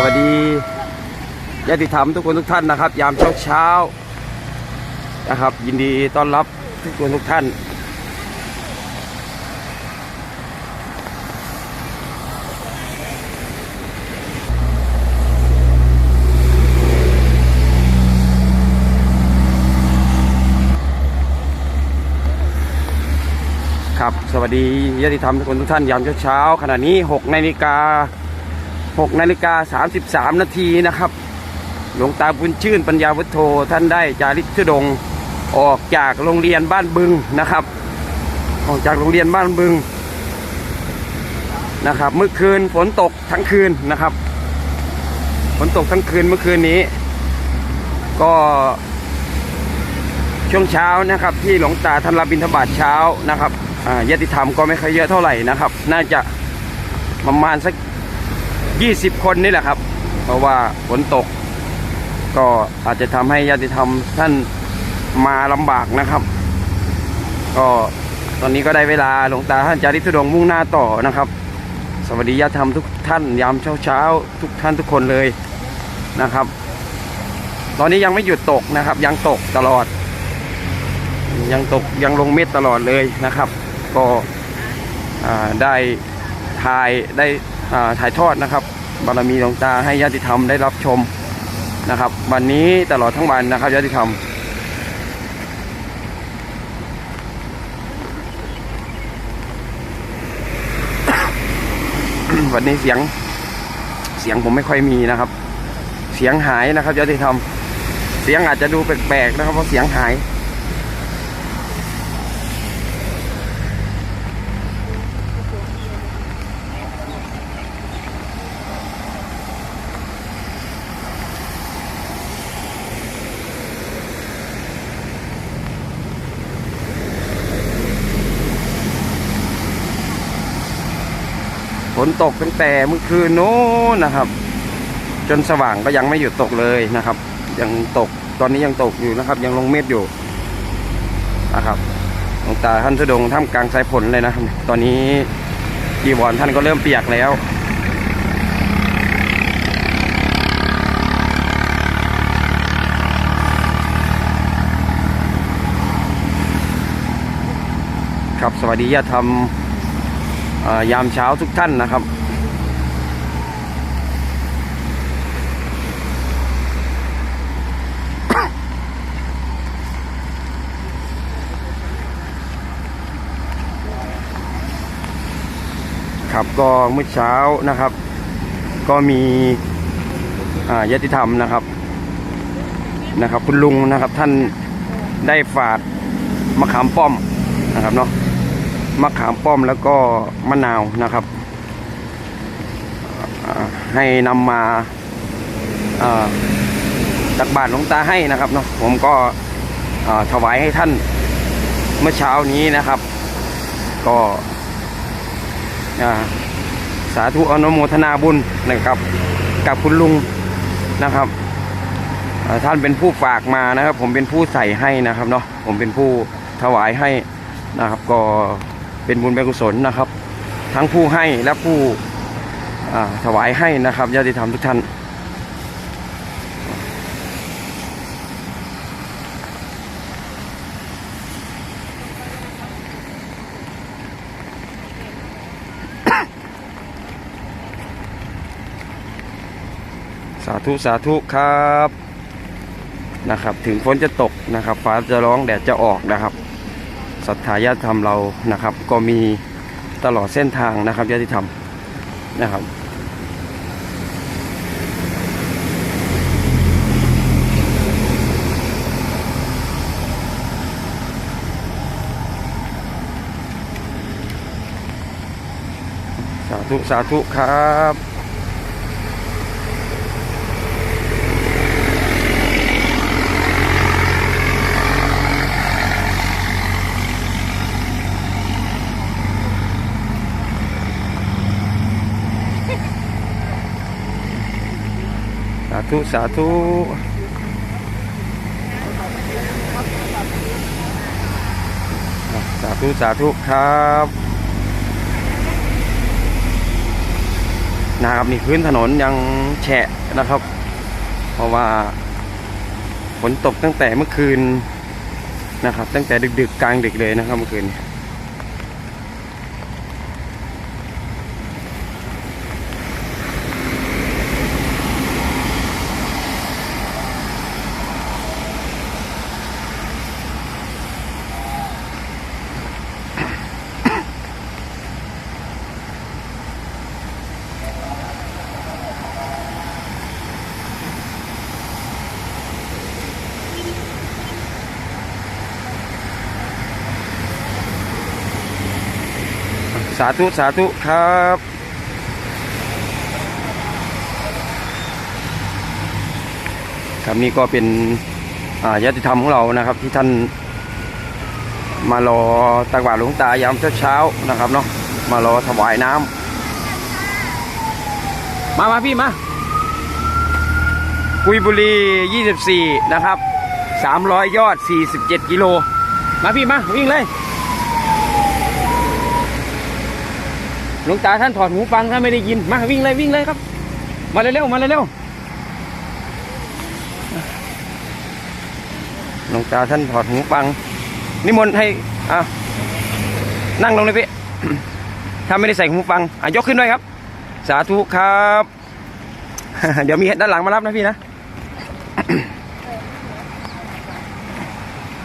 สวัสดีญาติธรรมทุกคนทุกท่านนะครับ ยามเช้าเช้านะครับ ยินดีต้อนรับทุกคนทุกท่าน ครับ สวัสดีญาติธรรมทุกคนทุกท่านยามเช้าๆขณะนี้6นาฬิกา 6นาฬิกา33 นาทีนะครับ หลวงตาบุญชื่นปัญญาวุฒโธท่านได้จาริกทุดงออกจากโรงเรียนบ้านบึงนะครับ ออกจากโรงเรียนบ้านบึงนะครับ เมื่อคืนฝนตกทั้งคืนนะครับ ฝนตกทั้งคืนเมื่อคืนนี้ ก็ช่วงเช้านะครับ ที่หลวงตาท่านรับบิณฑบาตเช้านะครับอ่าญาติธรรมก็ไม่ค่อยเยอะเท่าไหร่นะครับ น่าจะประมาณสัก 20 คนนี่แหละครับ เพราะว่าฝนตก ก็อาจจะทำให้ญาติธรรมท่านมาลำบากนะครับ ก็ตอนนี้ก็ได้เวลาหลวงตาท่านจาริกธุดงมุ่งหน้าต่อนะครับ สวัสดีญาติธรรมทุกท่านยามเช้าเช้าทุกท่านทุกคนเลยนะครับ ตอนนี้ยังไม่หยุดตกนะครับ ยังตกตลอด ยังตกยังลงเม็ดตลอดเลยนะครับ ก็ได้ถ่ายได้ถ่ายทอดนะครับ บารมีหลวงตาให้ญาติธรรมได้รับชมนะครับ วันนี้ตลอดทั้งวันนะครับญาติธรรมวันนี้เสียงเสียงผมไม่ค่อยมีนะครับ เสียงหายนะครับญาติธรรมเสียงอาจจะดูแปลกๆนะครับเพราะเสียงหาย ฝนตกตั้งแต่เมื่อคืนโน้นนะครับ จนสว่างก็ยังไม่หยุดตกเลยนะครับ ยังตกตอนนี้ยังตกอยู่นะครับ ยังลงเม็ดอยู่นะครับหลวงตาท่านทุดงท่ามกลางสายฝนเลยนะครับ ตอนนี้จีวรท่านก็เริ่มเปียกแล้วครับสวัสดีญาติธรรม ยามเช้าทุกท่านนะครับ ครับก็เมื่อเช้านะครับ ก็มีอ่ายติธรรมนะครับนะครับ คุณลุงนะครับท่านได้ฝากมะขามป้อมนะครับเนาะ มะขามป้อมแล้วก็มะนาวนะครับ ให้นำมาตักบาตรหลวงตาให้นะครับเนาะผมก็ถวายให้ท่านเมื่อเช้านี้นะครับ ก็สาธุอนุโมทนาบุญนะครับ กับคุณลุงนะครับท่านเป็นผู้ฝากมานะครับ ผมเป็นผู้ใส่ให้นะครับเนาะผมเป็นผู้ถวายให้นะครับก็ เป็นบุญเป็นกุศลนะครับ ทั้งผู้ให้และผู้ถวายให้นะครับญาติธรรมทุกท่านสาธุสาธุครับนะครับ ถึงฝนจะตกนะครับ ฟ้าจะร้องแดดจะออกนะครับ ศรัทธาญาติธรรมเรานะครับ ก็มีตลอดเส้นทางนะครับญาติธรรมนะครับสาธุ สาธุ ครับ ธุ สาธุสาธุ สาธุ ครับนะครับนี่พื้นถนนยังแฉะนะครับ เพราะว่าฝนตกตั้งแต่เมื่อคืนนะครับ ตั้งแต่ดึกๆกลางดึกเลยนะครับเมื่อคืน สาธุ สาธุ ครับครับนี่ก็เป็นอ่ายติธรรมของเรานะครับ ที่ท่านมารอตักบาตรหลวงตายามเช้าๆนะครับเนาะมารอถวายน้ำมามาพี่มากุยบุรี 24 นะครับ 300 ยอด 47 กิโล มาพี่มา วิ่งเลย หลวงตาท่านถอดหูฟังถ้าไม่ได้ยิน มาวิ่งเลยวิ่งเลยครับ มาเร็วๆมาเร็วๆหลวงตาท่านถอดหูฟัง นิมนต์ให้อะนั่งลงเลยพี่ถ้าไม่ได้ใส่หูฟังอะยกขึ้นด้วยครับ สาธุครับ เดี๋ยวมีด้านหลังมารับนะพี่นะ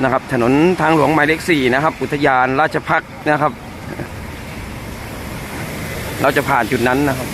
นะครับ ถนนทางหลวงหมายเลขสี่นะครับ อุทยานราชพักนะครับ เราจะผ่านจุดนั้นนะครับ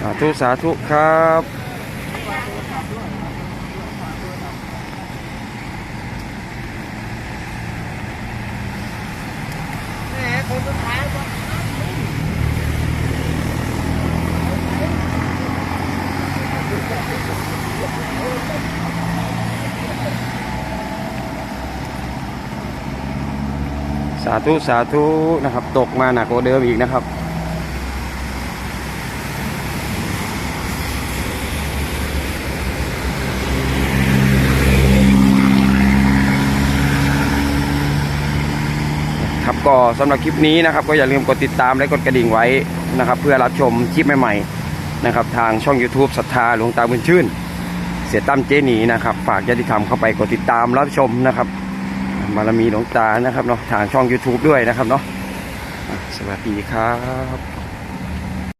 สาธุ สาธุ ครับ ธุสาธุนะครับ ตกมาหนักกว่าเดิมอีกนะครับ ครับก็สำหรับคลิปนี้นะครับ ก็อย่าลืมกดติดตามและกดกระดิ่งไว้นะครับ เพื่อรับชมคลิปใหม่ๆนะครับ ทางช่อง YouTube ศรัทธาหลวงตาบุญชื่น เสียตั้มเจนีนะครับ ฝากญาติธรรมเข้าไปกดติดตามรับชมนะครับ บารมีหลวงตานะครับเนาะทางช่อง YouTube ด้วยนะครับเนาะอะสวัสดีครับ